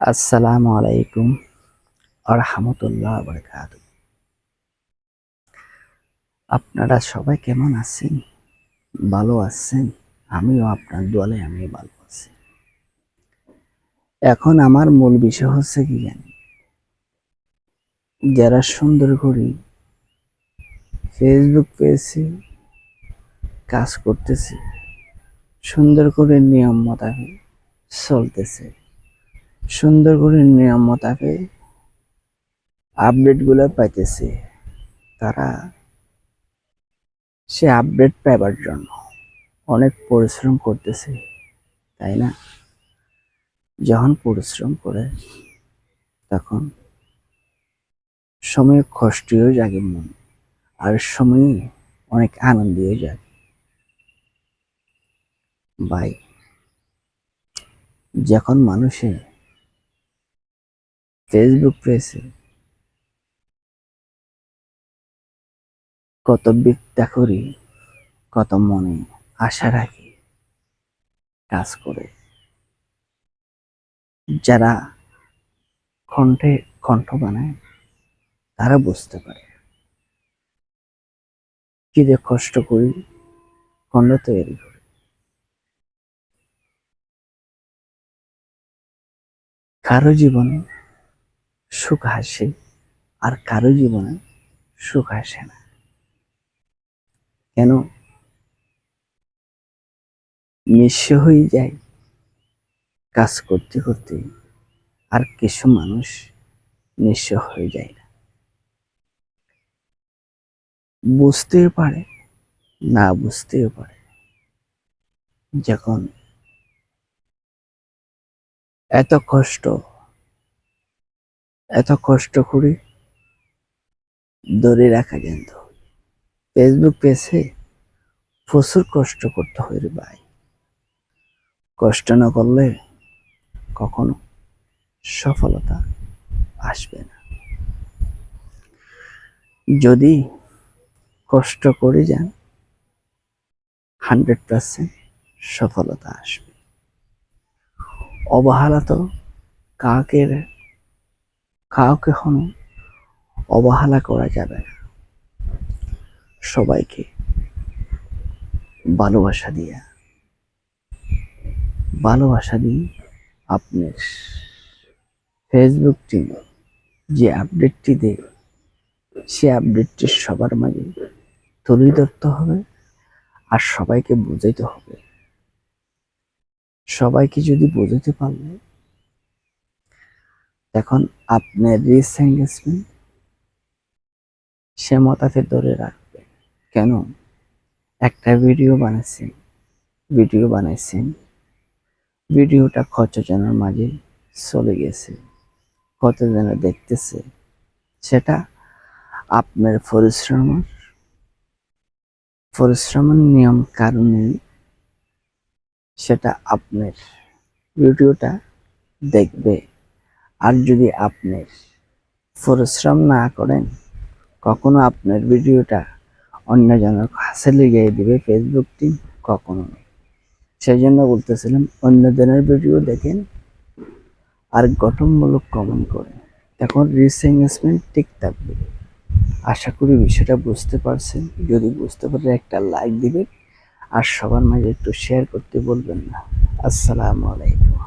আসসালামু আলাইকুম আরহামতুল্লাহ বরকাত আপনারা সবাই কেমন আছেন? ভালো আছেন? আমিও আপনার দলে আমি ভালো আছি। এখন আমার মূল বিষয় হচ্ছে কি জানি যারা সুন্দর করে ফেসবুক পেয়েছে, কাজ করতেছে সুন্দর করে নিয়ম মোতাবেক চলতেছে। সুন্দর করে নিয়ম মোতাবেক আপডেটগুলো পাইতেছে। তারা সে আপডেট পাইবার জন্য অনেক পরিশ্রম করতেছে, তাই না? যখন পরিশ্রম করে, তখন সময় কষ্টও জাগে মন, আর সময়ে অনেক আনন্দও জাগে। ভাই, যখন মানুষে ফেসবুক পেয়েছে। কত বিদ্যা করি, কত মনে আশা রাখি, কাজ করে। যারা কণ্ঠে কণ্ঠ বানায়, তারা বুঝতে পারে। কি যে কষ্ট করি, কণ্ঠ তৈরি করি। কারও জীবনে সুখ আসে, আর কারও জীবনে সুখ আসে না। কেন? নিঃস্ব হয়ে যায় কাজ করতে করতে, আর কিছু মানুষ নিঃস্ব হয়ে যায় না। বুঝতেও পারে, না বুঝতেও পারে। যখন এত কষ্ট এত কষ্ট করে ধরে রাখা যেত ফেসবুক পেজে প্রচুর কষ্ট করতে হয় রে ভাই। কষ্ট না করলে কখনো সফলতা আসবে না। যদি কষ্ট করে যান, হান্ড্রেড পার্সেন্ট সফলতা আসবে। অবহেলা তো কাকে কাউকে কখনো অবহেলা করা যাবে না। সবাইকে ভালোবাসা দিয়া, ভালোবাসা দিয়ে আপনার ফেসবুকটি যে আপডেটটি দেয়, সে আপডেটটি সবার মাঝে তুলে ধরতে হবে আর সবাইকে বোঝাইতে হবে। সবাইকে যদি বোঝাতে পারলে এখন আপনার রিস এঙ্গেজমেন্ট সে মতাকে ধরে রাখবে। কেন? একটা ভিডিও বানাচ্ছেন ভিডিও বানাইছেন ভিডিওটা কতজনের মাঝে চলে গেছে, কতজনে দেখতেছে, সেটা আপনার পরিশ্রমের পরিশ্রমের নিয়ম কারণে সেটা আপনার ভিডিওটা দেখবে। আর যদি আপনি পরিশ্রম না করেন, কখনো আপনার ভিডিওটা অন্যজনের কাছে লেগে দিবে ফেসবুকটি কখনো নেই। সেই জন্য বলতেছিলাম, অন্যজনের ভিডিও দেখেন আর গঠনমূলক কমেন্ট করেন। তখন রিচ এঙ্গেজমেন্ট ঠিক থাকবে আশা করি বিষয়টা বুঝতে পারছেন। যদি বুঝতে পারে, একটা লাইক দিবেন। আর সবার মাঝে একটু শেয়ার করতে বলবেন না। আসসালামু আলাইকুম।